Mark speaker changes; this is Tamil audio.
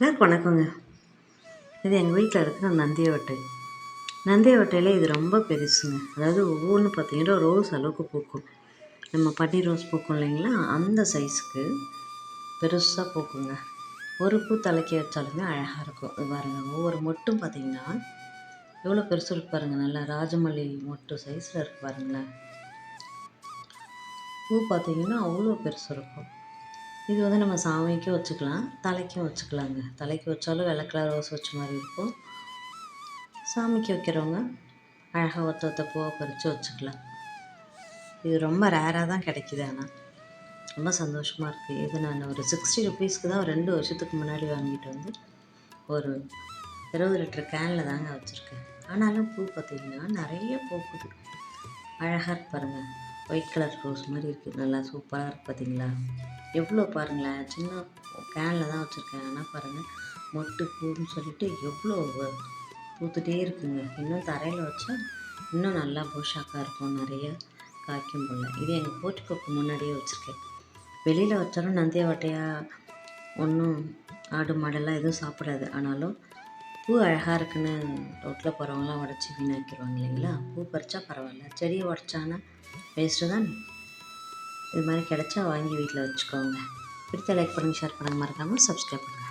Speaker 1: எல்லாருக்கும் வணக்கங்க. இது எங்கள் வீட்டில் இருக்கிற நந்தியவட்டை. நந்தியவட்டையில் இது ரொம்ப பெருசுங்க. அதாவது ஒவ்வொன்று பார்த்தீங்கன்னா ரோஸ் அளவுக்கு பூக்கும். நம்ம பன்னீர் ரோஸ் பூக்கும் இல்லைங்களா? அந்த சைஸுக்கு பெருசாக பூக்குங்க. ஒரு பூ தலைக்கி வச்சாலுமே அழகாக இருக்கும். இது பாருங்கள் ஒவ்வொரு மொட்டும் பார்த்தீங்கன்னா எவ்வளோ பெருசு இருக்கு பாருங்கள் நல்லா ராஜமல்லி மொட்டு சைஸில் இருக்கு பாருங்களேன். பூ பார்த்தீங்கன்னா அவ்வளோ பெருசு இருக்கும். இது வந்து நம்ம சாமிக்கும் வச்சுக்கலாம் தலைக்கும் வச்சுக்கலாங்க. தலைக்கு வச்சாலும் வெள்ளை கலர் ரோஸ் வச்ச மாதிரி இருக்கும். சாமிக்கு வைக்கிறவங்க அழகாக ஒத்த ஒத்த பூவை பறித்து வச்சுக்கலாம். இது ரொம்ப ரேராக தான் கிடைக்கிது ஆனால் ரொம்ப சந்தோஷமாக இருக்குது இது நான் ஒரு சிக்ஸ்டி ருபீஸ்க்கு தான் ரெண்டு வருஷத்துக்கு முன்னாடி வாங்கிட்டு வந்து ஒரு இருபது லிட்டர் கேனில் தாங்க வச்சுருக்கேன். ஆனாலும் பூ பார்த்திங்கன்னா நிறைய பூக்குது அழகாக இருப்பாருங்க பாருங்கள் ஒயிட் கலர் ரோஸ் மாதிரி இருக்குது நல்லா சூப்பராக இருக்குது பார்த்தீங்களா எவ்வளோ பாருங்களேன். சின்ன கேனில் தான் வச்சுருக்கேன். ஆனால் பாருங்கள் மொட்டு பூன்னு சொல்லிட்டு எவ்வளோ பூத்துட்டே இருக்குங்க. இன்னும் தரையில் வச்சா இன்னும் நல்லா போஷாக்காக இருக்கும். நிறைய காய்க்கும் போல். இது எங்கள் போட்டிக்கோக்கு முன்னாடியே வச்சுருக்கேன். வெளியில் வச்சாலும் நந்திய வட்டையாக ஒன்றும் ஆடு மாடெல்லாம் எதுவும் சாப்பிடாது. ஆனாலும் பூ அழகாக இருக்குன்னு ரோட்டில் போகிறவங்களாம் உடச்சி வீணாக்கிடுவாங்க இல்லைங்களா? பூ பறிச்சா பரவாயில்ல. செடியை உடச்சானா வேஸ்ட்டு தான்? இது மாதிரி கிடச்சா வாங்கி வீட்டில் வச்சுக்கோங்க. பிடித்த லைக் பண்ணுங்கள் ஷேர் பண்ணுங்கள் மறக்காமல் சப்ஸ்கிரைப் பண்ணுங்கள்